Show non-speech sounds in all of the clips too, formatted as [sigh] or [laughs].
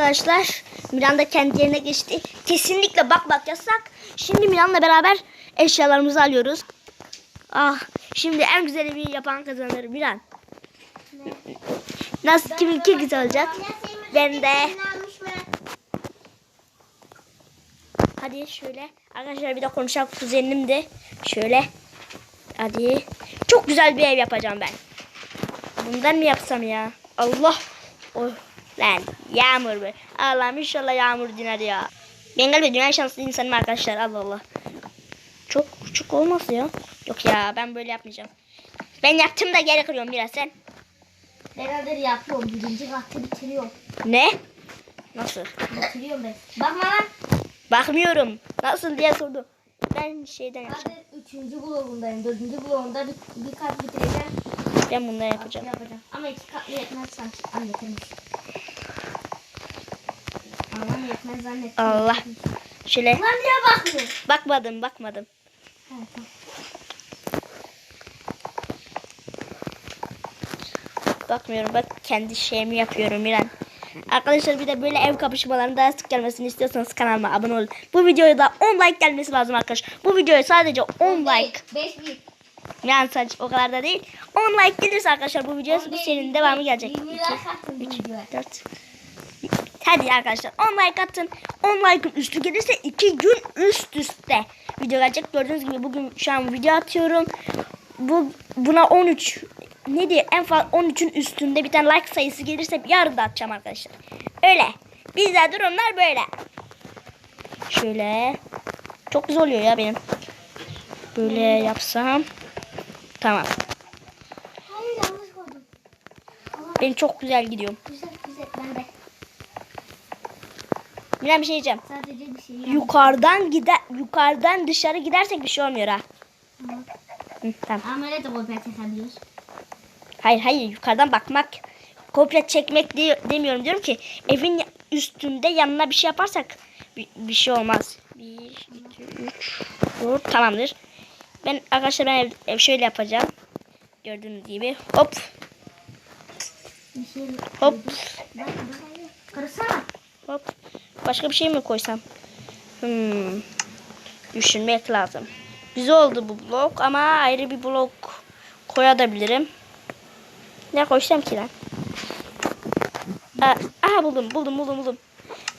arkadaşlar. Miran da kendi yerine geçti. Kesinlikle bakmak yasak. Şimdi Miran'la beraber eşyalarımızı alıyoruz. Ah, şimdi en güzel bir yapan kazanır Miran. Nasıl kiminki güzel olacak? Ben de. Hadi şöyle. Arkadaşlar bir de konuşan kuzenim de. Şöyle. Hadi. Çok güzel bir ev yapacağım ben. Bundan mı yapsam ya? Allah. Oh. Lan yağmur be. Allah'ım inşallah yağmur diner ya. Ben galiba dünya şanslı insanım arkadaşlar. Allah Allah. Çok küçük olmaz ya. Yok ya ben böyle yapmayacağım. Ben yaptım da geri kırıyorum biraz sen. Beraber yapıyorum. Birinci katı bitiriyorum. Ne? Nasıl? Bitiriyorum ben. Bakma lan. Bakmıyorum. Nasıl diye sordu. Ben şeyden yapacağım. Hadi üçüncü bloğundayım. Dördüncü bloğunda bir, bir kat bitireceğim. Ben bundan yapacağım. Yapacağım. Ama iki katlı yetmez sanki. Anlatırım. Allah'ım yetmez zannettim. Allah. Şöyle Lan niye bakmıyor? bakmadım bakmadım. Evet. Bakmıyorum bak kendi şeyimi yapıyorum Miran. Arkadaşlar bir de böyle ev kapışmalarının daha sık gelmesini istiyorsanız kanalıma abone olun. Bu videoya da 10 like gelmesi lazım arkadaşlar. Bu videoya sadece 10 like. Beş bir. Yani sadece o kadar da değil. 10 like gelirse arkadaşlar bu videoya bu serinin devamı gelecek. Yirmi like attım bu videoya. 4 Hadi arkadaşlar 10 like atın. 10 like'ın üstü gelirse 2 gün üst üste video gelecek. Gördüğünüz gibi bugün şu an video atıyorum. Bu buna 13 ne diye en fazla 13'ün üstünde bir tane like sayısı gelirse yarın da atacağım arkadaşlar. Öyle. Bizde durumlar böyle. Şöyle. Çok güzel oluyor ya benim. Böyle yapsam. Tamam. Hayır yanlış. Benim çok güzel gidiyorum. Güzel güzel. Ben de. Bir şey diyeceğim. Sadece bir şey Yukarıdan gider yukarıdan dışarı gidersek bir şey olmuyor ha. Hı, tamam. Ama öyle de kopya çekebiliyoruz. Hayır hayır yukarıdan bakmak kopya çekmek diye, demiyorum diyorum ki evin üstünde yanına bir şey yaparsak bir, bir şey olmaz. 1 2 3 4 tamamdır. Ben arkadaşlar ben ev, ev şöyle yapacağım. Gördüğünüz gibi hop Bir şey hop hop. Başka bir şey mi koysam? Hmm. Düşünmek lazım. Güzel oldu bu blok ama ayrı bir blok koyabilirim. Ne koysam ki lan? Aa, aha buldum buldum buldum buldum.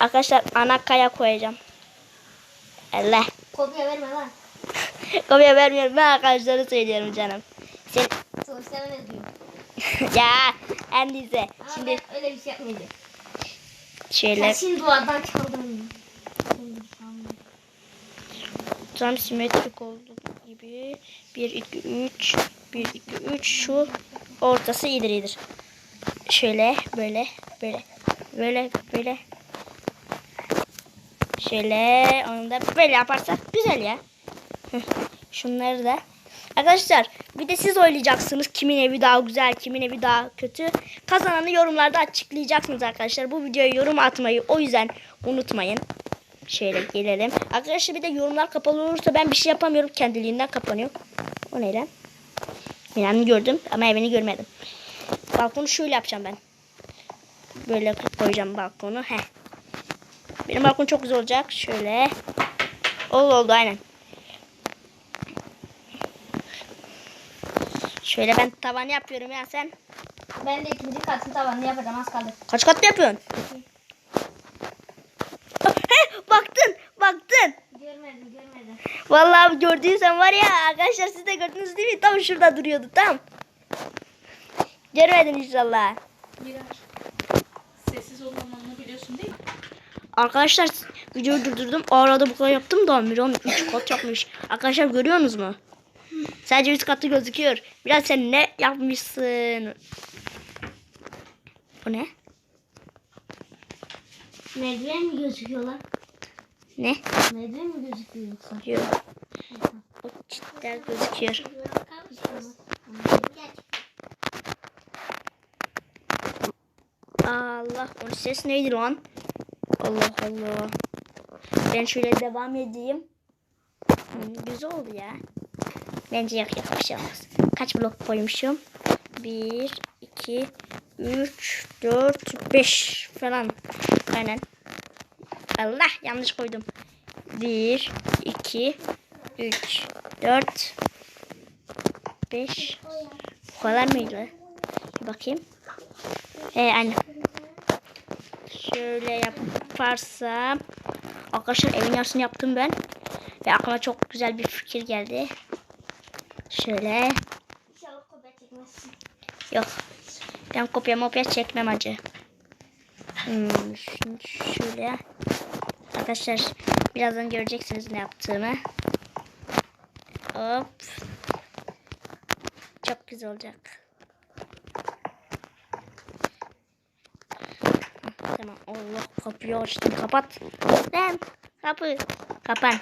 Arkadaşlar ana kaya koyacağım. Allah. Kopya verme lan. [laughs] Kopya vermiyorum ben arkadaşlara söylüyorum canım. Sen Sonuçta öyle diyor. [laughs] ya en iyisi. Şimdi öyle bir şey yapmayacağım. Şöyle Kesin duvardan çaldım. tam simetrik olduğu gibi. 1 2 3 1 2 3 şu ortası iyidir iyidir. Şöyle böyle böyle. Böyle böyle. Şöyle onu da böyle yaparsak güzel ya. Şunları da. Arkadaşlar bir de siz oylayacaksınız kimin evi daha güzel, kimin evi daha kötü. Kazananı yorumlarda açıklayacaksınız arkadaşlar. Bu videoya yorum atmayı o yüzden unutmayın. Şöyle gelelim. Arkadaşlar bir de yorumlar kapalı olursa ben bir şey yapamıyorum. Kendiliğinden kapanıyor. O ne lan? Binanı gördüm ama evini görmedim. Balkonu şöyle yapacağım ben. Böyle koyacağım balkonu. Heh. Benim balkon çok güzel olacak. Şöyle. Oldu oldu aynen. Şöyle ben tavan yapıyorum ya sen. Ben de ikinci katın tavanını yapacağım az kaldı. Kaç katlı yapıyorsun? He, baktın, baktın. Görmedim görmedim. Vallahi gördüysen var ya arkadaşlar siz de gördünüz değil mi? Tam şurada duruyordu tam. Görmedin inşallah. Miraç. Sessiz olmamanı biliyorsun değil mi? Arkadaşlar videoyu durdurdum. O arada bu kadar yaptım da Miran 3 kat yapmış. Arkadaşlar görüyorsunuz mu? Sadece 3 katı gözüküyor. Biraz sen ne yapmışsın? Bu ne? Merdiven mi gözüküyor lan? Ne? Merdiven mi gözüküyor yoksa? Yok. O cidden gözüküyor. Allah o ses neydi lan? Allah Allah. Ben şöyle devam edeyim. Hmm, güzel oldu ya. Bence yak yak bir şey olmaz. Kaç blok koymuşum? 1, 2, 3, 4, 5 falan. Aynen. Allah yanlış koydum. 1, 2, 3, 4, 5. Bu kadar mıydı? Bir bakayım. Ee, aynen. Şöyle yaparsam. Arkadaşlar evin yarısını yaptım ben. Ve aklıma çok güzel bir fikir geldi. Şöyle. İnşallah kopya çekmezsin. Yok. Ben kopya mopya çekmem acı. Hmm, şimdi şöyle. Arkadaşlar birazdan göreceksiniz ne yaptığımı. Hop. Çok güzel olacak. Tamam. Allah kapıyı açtım. Kapat. Lan kapı. Kapan.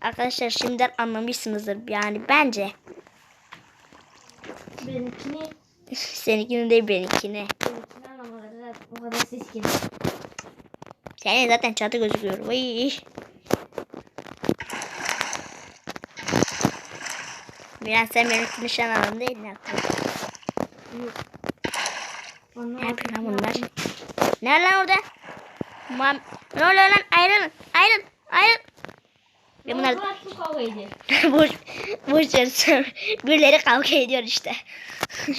Arkadaşlar şimdiden anlamışsınızdır. Yani bence. Benimkini, [laughs] Seninkini değil benimkini. benimkini anlamaları o kadar ses geliyor. Senin zaten çatı gözüküyor. Vay. Miran sen benim nişan alın değil mi? Ne yapıyor lan bunlar? Ne lan orada? Mam ne oluyor lan? Ayrılın. Ayrılın. Ayrılın. Ve bunlar bu kavga ediyor. boş, boş ver. Birileri kavga ediyor işte. [laughs]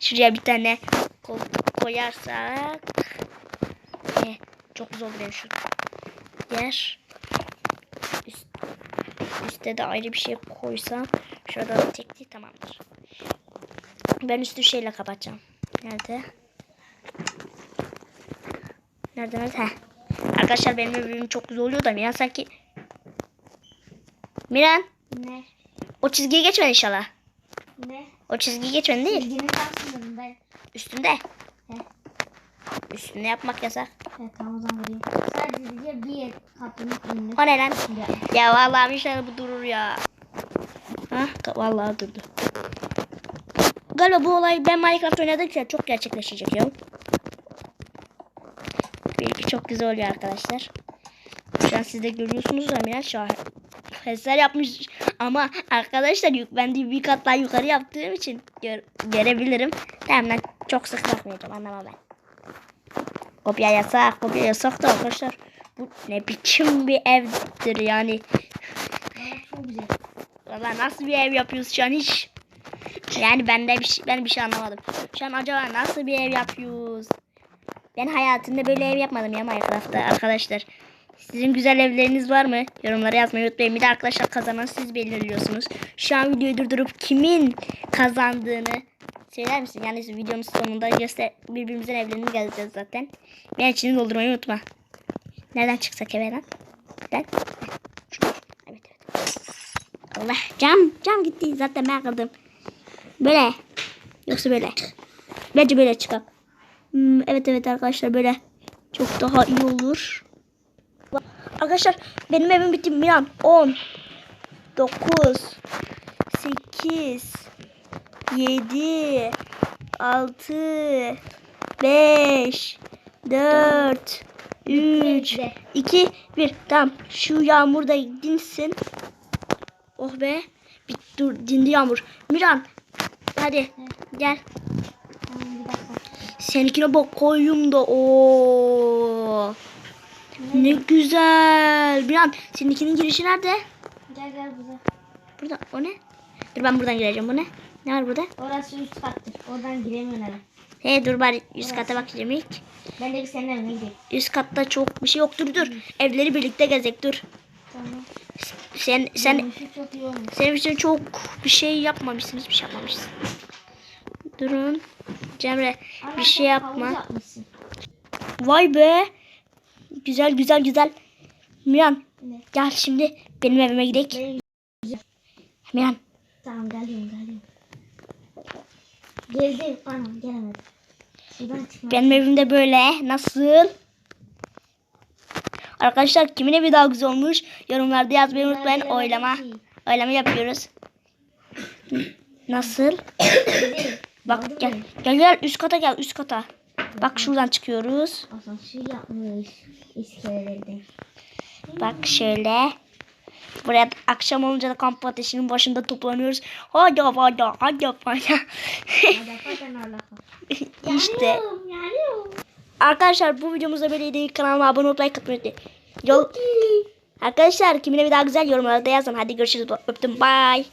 Şuraya bir tane koyarsak. Eh, çok güzel oluyor şu yer. Üst, üstte de ayrı bir şey koysam. Şurada da tekli tamamdır. Ben üstü şeyle kapatacağım. Nerede? Nerede nerede? Heh. Arkadaşlar benim evim çok güzel oluyor da Miran sanki... Miran Ne? o çizgiyi geçmedin inşallah. Ne? O çizgiyi geçmedin değil. Ben. Üstünde. He. Üstünde yapmak yasak. Evet tamam o zaman vereyim. Sadece bir katının önüne. O ne lan? Ya. Ya vallahi inşallah bu durur ya. Ha, vallahi durdu. Galiba bu olay ben Minecraft oynadıkça çok gerçekleşecek ya. Çok güzel oluyor arkadaşlar. Şu an siz de görüyorsunuz da Miran şahane. Eser yapmış ama arkadaşlar yük ben de bir kat daha yukarı yaptığım için gör, görebilirim. Tamam ben çok sık bakmayacağım anlama ben. Kopya yasak, kopya yasak da arkadaşlar. Bu ne biçim bir evdir yani. Valla nasıl bir ev yapıyoruz şu an hiç. Yani ben de bir şey, ben bir şey anlamadım. Şu an acaba nasıl bir ev yapıyoruz? Ben hayatımda böyle ev yapmadım ya Minecraft'ta arkadaşlar. Sizin güzel evleriniz var mı? Yorumlara yazmayı unutmayın. Bir de arkadaşlar kazanan siz belirliyorsunuz. Şu an videoyu durdurup kimin kazandığını söyler misin? Yani videonun sonunda göster birbirimizin evlerini gezeceğiz zaten. Ben içini doldurmayı unutma. Nereden çıksak eve lan? Ben. Evet evet. Allah cam cam gitti zaten ben kırdım. Böyle. Yoksa böyle. Bence böyle çıkar. Hmm, evet evet arkadaşlar böyle çok daha iyi olur. Arkadaşlar benim evim bitti. Milan 10 9 8 7 6 5 4 3 Bekle. 2 1 Tamam şu yağmur da dinsin. Oh be. Bir dur dindi yağmur. Miran hadi gel. Tamam bir dakika. Seninkine bak koyayım da o. Ne güzel. Miran seninkinin girişi nerede? Gel gel burada. Burada o ne? Dur ben buradan gireceğim. Bu ne? Ne var burada? Orası üst kattır. Oradan giremiyorsun eve. He dur bari üst kata bakacağım ilk. Ben de bir senin evine gideyim. Üst katta çok bir şey yoktur dur. Evleri birlikte gezek dur. Tamam. Sen sen Benim için çok iyi olmuş. senin için çok bir şey yapmamışsın. Hiçbir şey yapmamışsın. Durun. Cemre Ama bir şey yapma. Vay be. Güzel güzel güzel. Miran Ne? gel şimdi benim evime gidelim. Miran Tamam geliyorum geliyorum. Geldim. Anam gelemedim. Benim evimde böyle nasıl? Arkadaşlar kimin evi daha güzel olmuş? Yorumlarda yazmayı unutmayın. Oylama. Oylama yapıyoruz. [coughs] Nasıl? Bak gel. Gel gel üst kata gel üst kata. Bak şuradan çıkıyoruz. Asansör yapmış. İskelelerden. Bak şöyle. Buraya akşam olunca da kamp ateşinin başında toplanıyoruz. Hadi hadi hadi hadi. işte. Arkadaşlar bu videomuzda böyleydi. Kanalıma abone olup like atmayı unutmayın. Yol... Arkadaşlar kimine bir daha güzel yorumlarda yazın. Hadi görüşürüz. Öptüm. Bye.